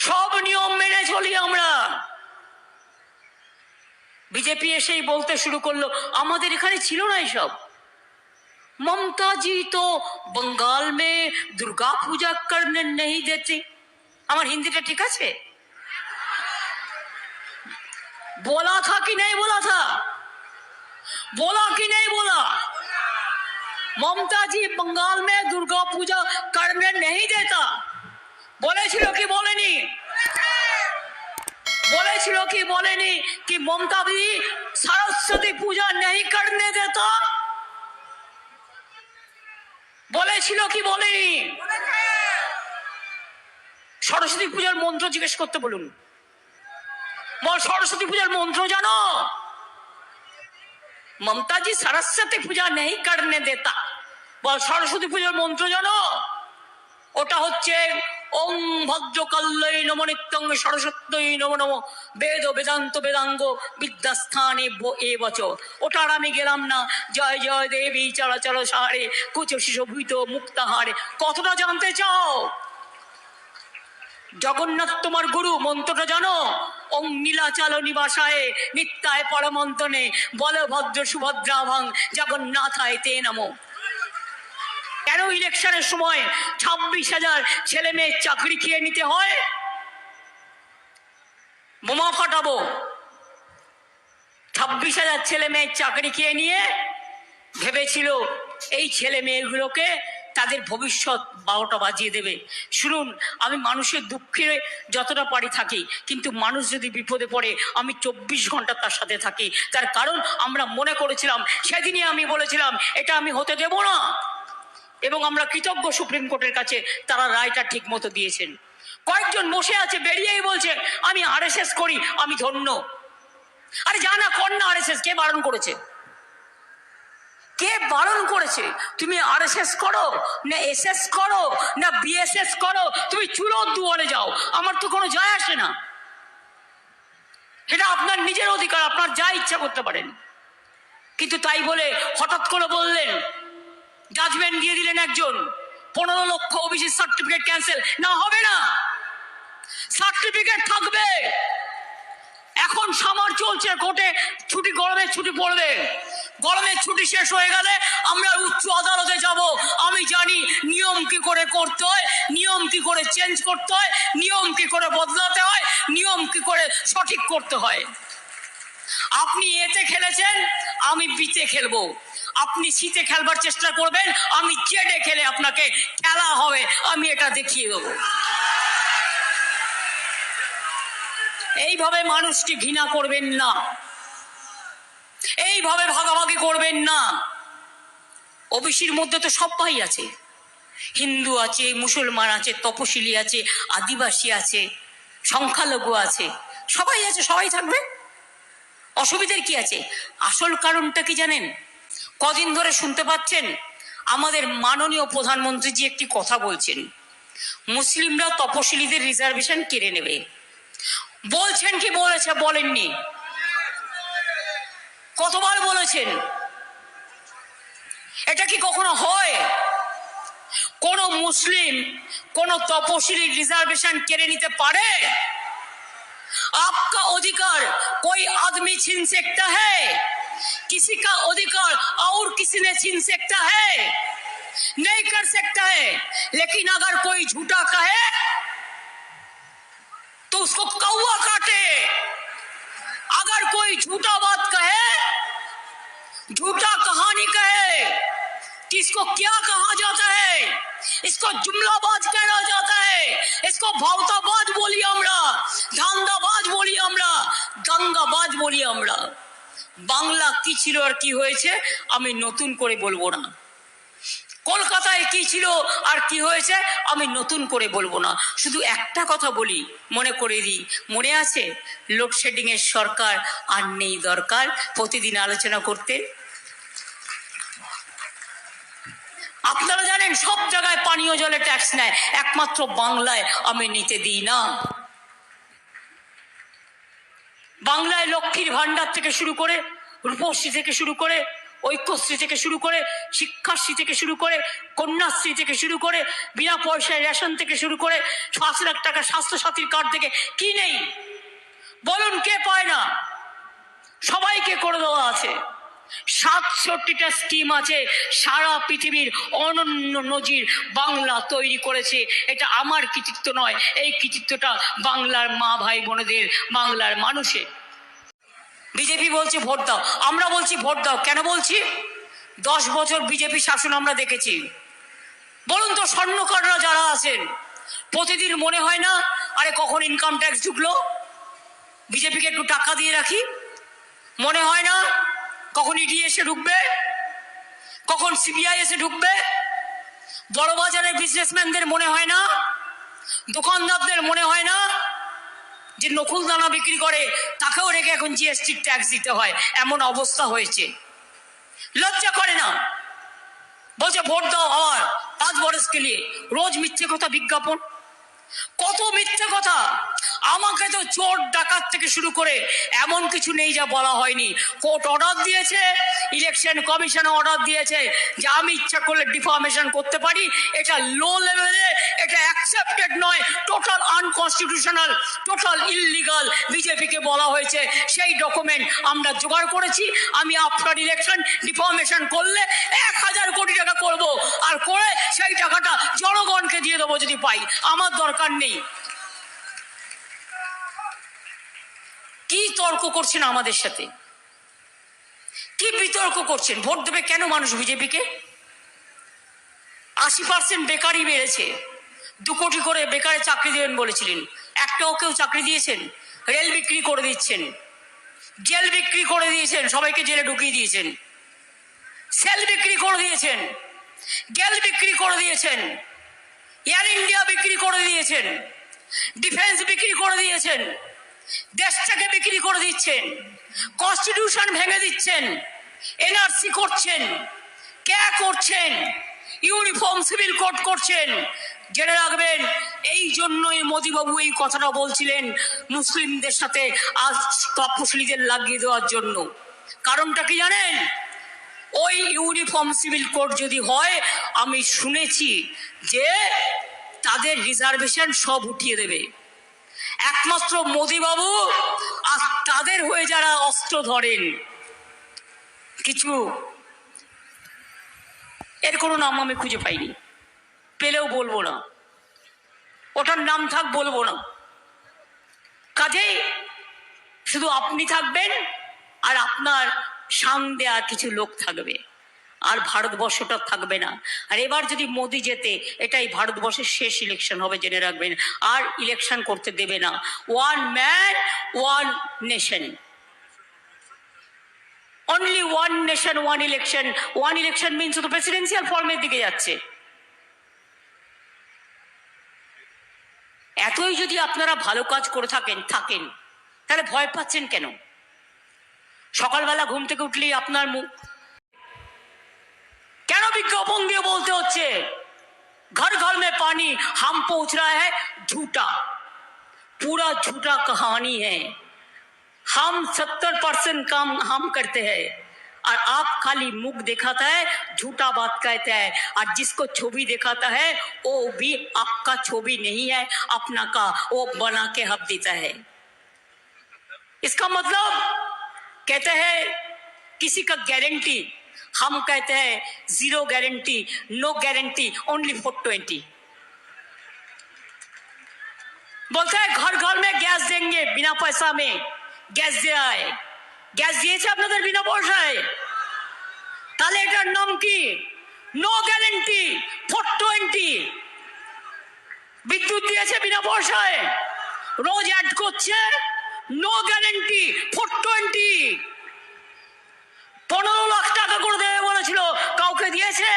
সব নিয়ম মেনে চলি আমরা বিজেপি এসেই বলতে শুরু করলো আমাদের এখানে ছিল না এসব ममता जी तो बंगाल में दुर्गा पूजा करने नहीं देती আমার হিন্দিটা ঠিক আছে बोला था कि नहीं बोला था बोला कि नहीं बोला মমতা জি बंगाल में दुर्गा पूजा करने नहीं देता বলেছিল কি বলেনি? বলেছিল কি বলেনি? কি মমতা দিদি সরস্বতী পূজা নেই করতে দিত? বলেছিল কি বলেনি? সরস্বতী পূজার মন্ত্র জিজ্ঞেস করতে বলুন। সরস্বতী পূজার মন্ত্র জানো? মমতাজি সরস্বতী পূজা নেই করতে দেতা। বল, সরস্বতী পূজার মন্ত্র জানো? ওটা হচ্ছে ওং ভদ্রকল্লই নম নিত্যং সরস্বত্যই নম নম। বেদ বেদান্ত বেদাঙ্গ বিদ্যাস্থানে এ বচ। ওটা আর আমি গেলাম না। জয় জয় দেবী চলাচল সারে। কুচ শিশভূত মুক্তাহারে কতটা জানতে চাও? জগন্নাথ তোমার গুরু, মন্ত্রটা জানো? ওং নীলাচল নিবাসায়, নিত্যায় পরমন্তনে। বলভদ্র সুভদ্রা ভাং জগন্নাথায় তে নমো। কেন ইলেকশনের সময় ছাব্বিশ হাজার ছেলে মেয়ের চাকরি খেয়ে নিতে হয়? বোমা ফাটাবো। ছাব্বিশ হাজার ছেলে মেয়ের চাকরি খেয়ে নিয়ে ভেবেছিল এই ছেলে মেয়েগুলোকে তাদের ভবিষ্যৎ বারোটা বাজিয়ে দেবে। শুনুন, আমি মানুষের দুঃখে যতটা পারি থাকি, কিন্তু মানুষ যদি বিপদে পড়ে, আমি চব্বিশ ঘণ্টা তার সাথে থাকি। তার কারণ আমরা মনে করেছিলাম, সেদিনই আমি বলেছিলাম, এটা আমি হতে দেব না। এবং আমরা কৃতজ্ঞ সুপ্রিম কোর্টের কাছে তারা রায়টা ঠিক মতো দিয়েছেন। কয়েকজন বসে আছে, বেরিয়েই বলছে, আমি আরএসএস করি, আমি ধন্য। আরে জানা কর না আরএসএস কে বারণ করেছে? কে বারণ করেছে? তুমি আরএসএস করো, না এস এস করো, না বিএসএস করো, তুমি চুলো দুয়ারে যাও, আমার তো কোনো যায় আসে না। এটা আপনার নিজের অধিকার, আপনার যা ইচ্ছা করতে পারেন। কিন্তু তাই বলে হঠাৎ করে বললেন জাজমেন্ট দিয়ে দিলেন একজন। পনেরো লক্ষ ওবিসি সার্টিফিকেট ক্যান্সেল না, হবে না। সার্টিফিকেট থাকবে। এখন সামার চলছে কোর্টে। ছুটি, গরমের ছুটি পড়বে। গরমের ছুটি শেষ হয়ে গেলে আমরা উচ্চ আদালতে যাব। আমি জানি নিয়ম কি করে করতে হয়, নিয়ম কি করে চেঞ্জ করতে হয়, নিয়ম কি করে বদলাতে হয়, নিয়ম কি করে সঠিক করতে হয়। আপনি এতে খেলেছেন, আমি বিতে খেলব। আপনি শীতে খেলবার চেষ্টা করবেন, আমি জেডে খেলে আপনাকে খেলা হবে, আমি এটা দেখিয়ে দেবো। এইভাবে মানুষকে ঘৃণা করবেন না। এইভাবে ভাগাভাগি করবেন না। ওবিসির মধ্যে তো সব ভাই আছে। হিন্দু আছে, মুসলমান আছে, তপশিলি আছে, আদিবাসী আছে, সংখ্যালঘু আছে, সবাই আছে, সবাই থাকবে। অসুবিধার কি আছে? আসল কারণটা কি জানেন? কদিন ধরে শুনতে পাচ্ছেন আমাদের মাননীয় প্রধানমন্ত্রীজি একটি কথা বলছেন মুসলিমরা তপশিলীদের রিজার্ভেশন কেড়ে নেবে বলছেন কি বলেছে বলেননি কতবার বলেছেন এটা কি কখনো হয় কোন মুসলিম কোন তপশিলি রিজার্ভেশন কেড়ে নিতে পারে आपका अधिकार कोई आदमी छीन सकता है किसी का अधिकार और किसी ने छीन सकता है? नहीं कर सकता है। लेकिन अगर कोई झूठा कहे तो उसको कौआ काटे। अगर कोई झूठा बात कहे, झूठा कहानी कहे कि इसको क्या कहा जाता है? इसको जुमलाबाज कहना जाता है। इसको भावताबाज बोलिए हमरा धामदाबाज बोलिए हमरा, गंगाबाज बोलिए हमरा। বাংলা কি ছিল আর কি হয়েছে, আমি নতুন করে বলব না। কলকাতায় কি ছিল আর কি হয়েছে, আমি নতুন করে বলব না। শুধু একটা কথা বলি, মনে করে দিই, মনে আছে? লোডশেডিং এর সরকার আর নেই দরকার, প্রতিদিন আলোচনা করতে। আপনারা জানেন, সব জায়গায় পানীয় জলে ট্যাক্স নেয়, একমাত্র বাংলায় আমি নিতে দিই না। বাংলায় লক্ষ্মীর ভাণ্ডার থেকে শুরু করে, রূপশ্রী থেকে শুরু করে, ঐক্যশ্রী থেকে শুরু করে, শিক্ষাশ্রী থেকে শুরু করে, কন্যাশ্রী থেকে শুরু করে, বিনা পয়সায় রেশন থেকে শুরু করে, পাঁচ লাখ টাকা স্বাস্থ্যসাথীর কার্ড থেকে কি নেই? বলুন, কে পায় না? সবাইকে করে দেওয়া আছে। সাতষট্টিটা স্কিম আছে, সারা পৃথিবীর অনন্য নজির বাংলা তৈরি করেছে। এটা আমার কৃতিত্ব নয়, এই কৃতিত্বটা বাংলার মা ভাই বোনেদের, বাংলার মানুষের বিজেপি বলছে ভোট দাও। আমরা বলছি ভোট দাও। কেন বলছি? দশ বছর বিজেপি শাসন আমরা দেখেছি। বলুন তো, স্বর্ণকাররা যারা আছেন, প্রতিদিন মনে হয় না, আরে কখন ইনকাম ট্যাক্স ঢুকলো? বিজেপিকে একটু টাকা দিয়ে রাখি? মনে হয় না কখন ইডি এসে ঢুকবে? কখন সিবিআই এসে ঢুকবে? বড় বাজারের বিজনেসম্যানদের মনে হয় না? দোকানদারদের মনে হয় না? যে নকুল দানা বিক্রি করে, তাকেও রেখে এখন জিএসটি ট্যাক্স দিতে হয়। এমন অবস্থা হয়েছে। লজ্জা করে না? বলছে, ভোট দাও, আবার পাঁচ বরসকে নিয়ে রোজ মিথ্যে কথা বিজ্ঞাপন। কত মিথ্যে কথা? আমাকে তো চোর ডাকাত থেকে শুরু করে এমন কিছু নেই যা বলা হয়নি। কোর্ট অর্ডার দিয়েছে, ইলেকশন কমিশন অর্ডার দিয়েছে। যে আমি ইচ্ছা করলে ডিফর্মেশন করতে পারি, এটা লো লেভেলে, এটা অ্যাকসেপ্টেড নয় টোটাল আনকনস্টিটিউশনাল টোটাল ইললিগাল বিজেপিকে বলা হয়েছে। সেই ডকুমেন্ট আমরা জোগাড় করেছি। আমি আফটার ইলেকশন ডিফর্মেশন করলে এক হাজার কোটি টাকা করব। আর করে সেই টাকাটা জনগণকে দিয়ে দেবো যদি পাই। আমার দরকার নেই। কি তর্ক করছেন আমাদের সাথে? কি বিতর্ক করছেন? ভোট দেবে কেন মানুষ বিজেপিকে? আশি পার্সেন্ট বেকারই বেড়েছে। দু কোটি করে বেকারে চাকরি দেবেন বলেছিলেন। একটাও কেউ চাকরি দিয়েছেন? রেল বিক্রি করে দিচ্ছেন। জেল বিক্রি করে দিয়েছেন। সবাইকে জেলে ঢুকিয়ে দিয়েছেন। সেল বিক্রি করে দিয়েছেন। গেল বিক্রি করে দিয়েছেন। এয়ার ইন্ডিয়া বিক্রি করে দিয়েছেন। ডিফেন্স বিক্রি করে দিয়েছেন। দেশটাকে বিক্রি করে দিচ্ছেন। কনস্টিটিউশন ভেঙে দিচ্ছেন। এনআরসি করছেন। কে করছেন? ইউনিফর্ম সিভিল কোড করছেন। জেনে রাখবেন, এই জন্যই মোদিবাবু এই কথাটা বলছিলেন মুসলিমদের সাথে আজ তপশিলীদের লাগিয়ে দেওয়ার জন্য। কারণটা কি জানেন? ওই ইউনিফর্ম সিভিল কোড যদি হয়, আমি শুনেছি যে তাদের রিজার্ভেশন সব উঠিয়ে দেবে। একমাত্র মোদিবাবু আর তাদের হয়ে যারা অস্ত্র ধরেন, কিছু এর কোনো নাম আমি খুঁজে পাইনি। পেলেও বলব না। ওটার নাম থাক, বলব না। কাজেই শুধু আপনি থাকবেন আর আপনার সামনে আর কিছু লোক থাকবে। আর ভারতবর্ষটা থাকবে না। আর এবার যদি মোদি যেতে, এটাই ভারতবর্ষের শেষ ইলেকশন হবে, জেনে রাখবেন। আর ইলেকশন করতে দেবে না। One man one nation only one nation one election one election means তো প্রেসিডেন্সিয়াল ফর্মের দিকে যাচ্ছে। এতই যদি আপনারা ভালো কাজ করে থাকেন থাকেন, তাহলে ভয় পাচ্ছেন কেন? সকালবেলা ঘুম থেকে উঠলেই আপনার মুখ কেন বিজ্ঞাপন দিয়ে বলতে হচ্ছে घर घर में पानी हम पहुंच रहा है झूठा पूरा झूठा कहानी है हम सत्तर परसेंट काम हम करते हैं और आप खाली मुख दिखाता है झूठा बात कहता है और जिसको छवि दिखाता है वो भी आपका छवि नहीं है अपना का वो बना के हक देता है इसका मतलब कहते हैं किसी का गारंटी हम कहते हैं zero guarantee no guarantee only for twenty बोलते हैं घर घर में गैस देंगे बिना पैसा में গ্যাস দেয় গ্যাস দিয়েছে আপনাদের বিনা পয়সায় তাহলে এটার নাম কি নো গ্যারেন্টি ফোর টোয়েন্টি বিদ্যুৎ দিয়েছে বিনা পয়সায় রোজ অ্যাড করছে নো গ্যারেন্টি ফোর টোয়েন্টি পনেরো লাখ টাকা করে দেবে বলেছিল। কাউকে দিয়েছে?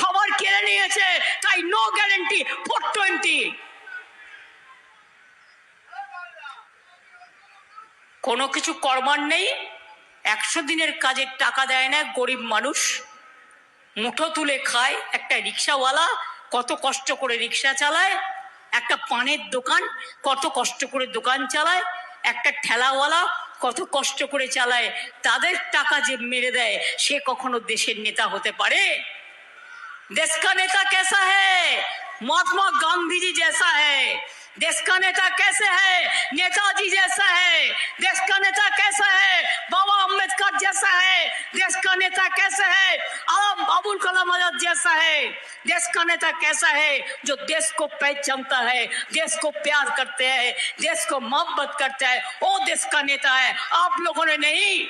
সবার কেড়ে নিয়েছে। তাই নো গ্যারেন্টি ফোর টোয়েন্টি কোনো কিছু করবার নেই। একশো দিনের কাজের টাকা দেয় না গরিব মানুষ। মুঠো তুলে খায়। একটা রিক্সাওয়ালা কত কষ্ট করে রিক্সা চালায়। একটা পানের দোকান কত কষ্ট করে দোকান চালায়। একটা ঠেলাওয়ালা কত কষ্ট করে চালায় তাদের টাকা যে মেরে দেয় সে কখনো দেশের নেতা হতে পারে देश का नेता कैसा है महात्मा गांधी जी जैसा है देश का नेता कैसे है नेताजी जैसा है देश का नेता कैसा है बाबा अम्बेडकर जैसा है देश का नेता कैसा है आलम अबुल कलाम जैसा है? देश का नेता कैसा है? जो देश को पहचानता है, देश को प्यार करते हैं, देश को मोहब्बत करता है, वो देश का नेता है। आप लोगों ने नहीं।